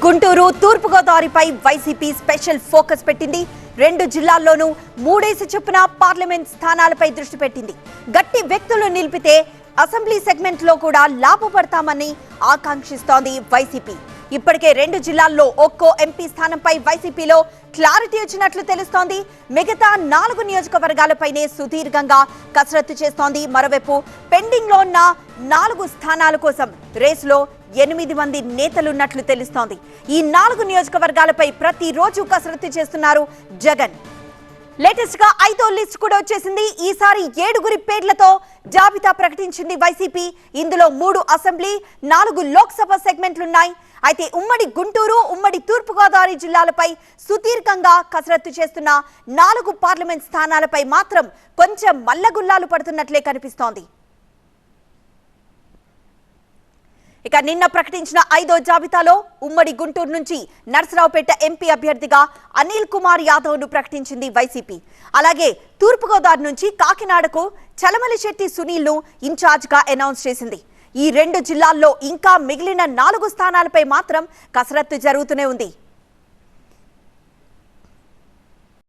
గుంటూరు తూర్పుగోదావరిపై YCP special focus పెట్టింది. రెండు జిల్లాల్లోనూ మూడేసి చొప్పున పార్లమెంట్ స్థానాలపై దృష్టి పెట్టింది. గట్టి వ్యక్తులు నిలిపితే అసెంబ్లీ సెగ్మెంట్లో కూడా లాభపడతామని ఆకాంక్షిస్తోంది వైసీపీ. ఇప్పటికే రెండు జిల్లాల్లో ఒక్కో ఎంపీ స్థానంపై వైసీపీలో క్లారిటీ వచ్చినట్లు తెలుస్తోంది. మిగతా నాలుగు నియోజకవర్గాలపైనే సుదీర్ఘంగా కసరత్తు చేస్తోంది. మరోవైపు పెండింగ్లో ఉన్న నాలుగు స్థానాల కోసం రేసులో ఎనిమిది మంది నేతలున్నట్లు తెలుస్తోంది. ఈ నాలుగు నియోజకవర్గాలపై ప్రతిరోజు కసరత్తు చేస్తున్నారు జగన్. లేటెస్ట్గా ఐదో లిస్ట్ కూడా వచ్చేసింది. ఈసారి ఏడుగురి పేర్లతో జాబితా ప్రకటించింది వైసీపీ. ఇందులో మూడు అసెంబ్లీ నాలుగు లోక్సభ సెగ్మెంట్లున్నాయి. అయితే ఉమ్మడి గుంటూరు ఉమ్మడి తూర్పుగోదావరి జిల్లాలపై సుదీర్ఘంగా కసరత్తు చేస్తున్న నాలుగు పార్లమెంట్ స్థానాలపై మాత్రం కొంచెం మల్లగుల్లాలు పడుతున్నట్లే కనిపిస్తోంది. ఇక నిన్న ప్రకటించిన ఐదో జాబితాలో ఉమ్మడి గుంటూరు నుంచి నర్సరావుపేట ఎంపీ అభ్యర్థిగా అనిల్ కుమార్ యాదవ్ను ప్రకటించింది వైసీపీ. అలాగే తూర్పుగోదావరి నుంచి కాకినాడకు చలమలి శెట్టి సునీల్ను ఇన్ఛార్జ్గా అనౌన్స్ చేసింది. ఈ రెండు జిల్లాల్లో ఇంకా మిగిలిన నాలుగు స్థానాలపై మాత్రం కసరత్తు జరుగుతూనే ఉంది.